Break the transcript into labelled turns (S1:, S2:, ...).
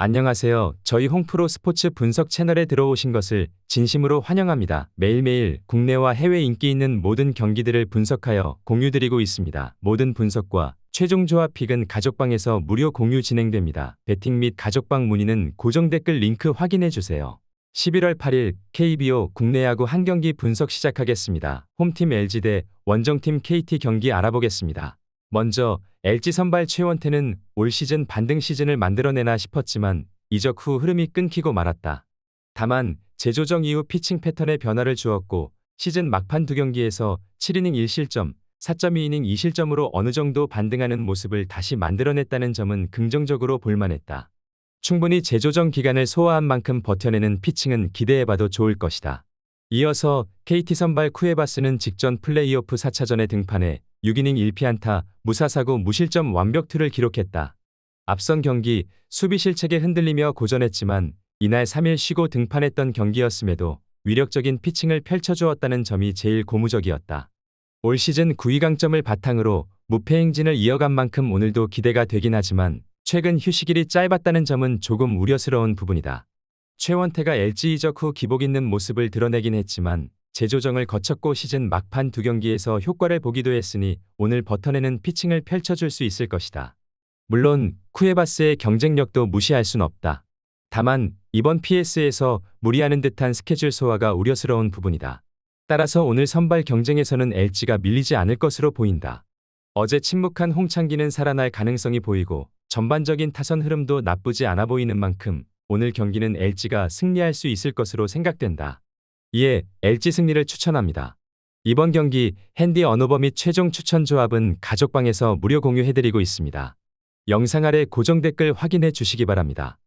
S1: 안녕하세요. 저희 홍프로 스포츠 분석 채널에 들어오신 것을 진심으로 환영합니다. 매일매일 국내와 해외 인기 있는 모든 경기들을 분석하여 공유드리고 있습니다. 모든 분석과 최종 조합 픽은 가족방에서 무료 공유 진행됩니다. 배팅 및 가족방 문의는 고정 댓글 링크 확인해 주세요. 11월 8일 KBO 국내 야구 한 경기 분석 시작하겠습니다. 홈팀 LG 대 원정팀 KT 경기 알아보겠습니다. 먼저 LG 선발 최원태는 올 시즌 반등 시즌을 만들어내나 싶었지만 이적 후 흐름이 끊기고 말았다. 다만 재조정 이후 피칭 패턴에 변화를 주었고 시즌 막판 두 경기에서 7이닝 1실점, 4.2이닝 2실점으로 어느 정도 반등하는 모습을 다시 만들어냈다는 점은 긍정적으로 볼만했다. 충분히 재조정 기간을 소화한 만큼 버텨내는 피칭은 기대해봐도 좋을 것이다. 이어서 KT 선발 쿠에바스는 직전 플레이오프 4차전에 등판해 6이닝 1피안타, 무사사고 무실점 완벽투를 기록했다. 앞선 경기 수비 실책에 흔들리며 고전했지만 이날 3일 쉬고 등판했던 경기였음에도 위력적인 피칭을 펼쳐주었다는 점이 제일 고무적이었다. 올 시즌 9위 강점을 바탕으로 무패 행진을 이어간 만큼 오늘도 기대가 되긴 하지만 최근 휴식일이 짧았다는 점은 조금 우려스러운 부분이다. 최원태가 LG 이적 후 기복 있는 모습을 드러내긴 했지만 재조정을 거쳤고 시즌 막판 두 경기에서 효과를 보기도 했으니 오늘 버텨내는 피칭을 펼쳐줄 수 있을 것이다. 물론 쿠에바스의 경쟁력도 무시할 순 없다. 다만 이번 PS에서 무리하는 듯한 스케줄 소화가 우려스러운 부분이다. 따라서 오늘 선발 경쟁에서는 LG가 밀리지 않을 것으로 보인다. 어제 침묵한 홍창기는 살아날 가능성이 보이고 전반적인 타선 흐름도 나쁘지 않아 보이는 만큼 오늘 경기는 LG가 승리할 수 있을 것으로 생각된다. 이에 LG 승리를 추천합니다. 이번 경기 핸디 언어버 및 최종 추천 조합은 가족방에서 무료 공유해드리고 있습니다. 영상 아래 고정 댓글 확인해 주시기 바랍니다.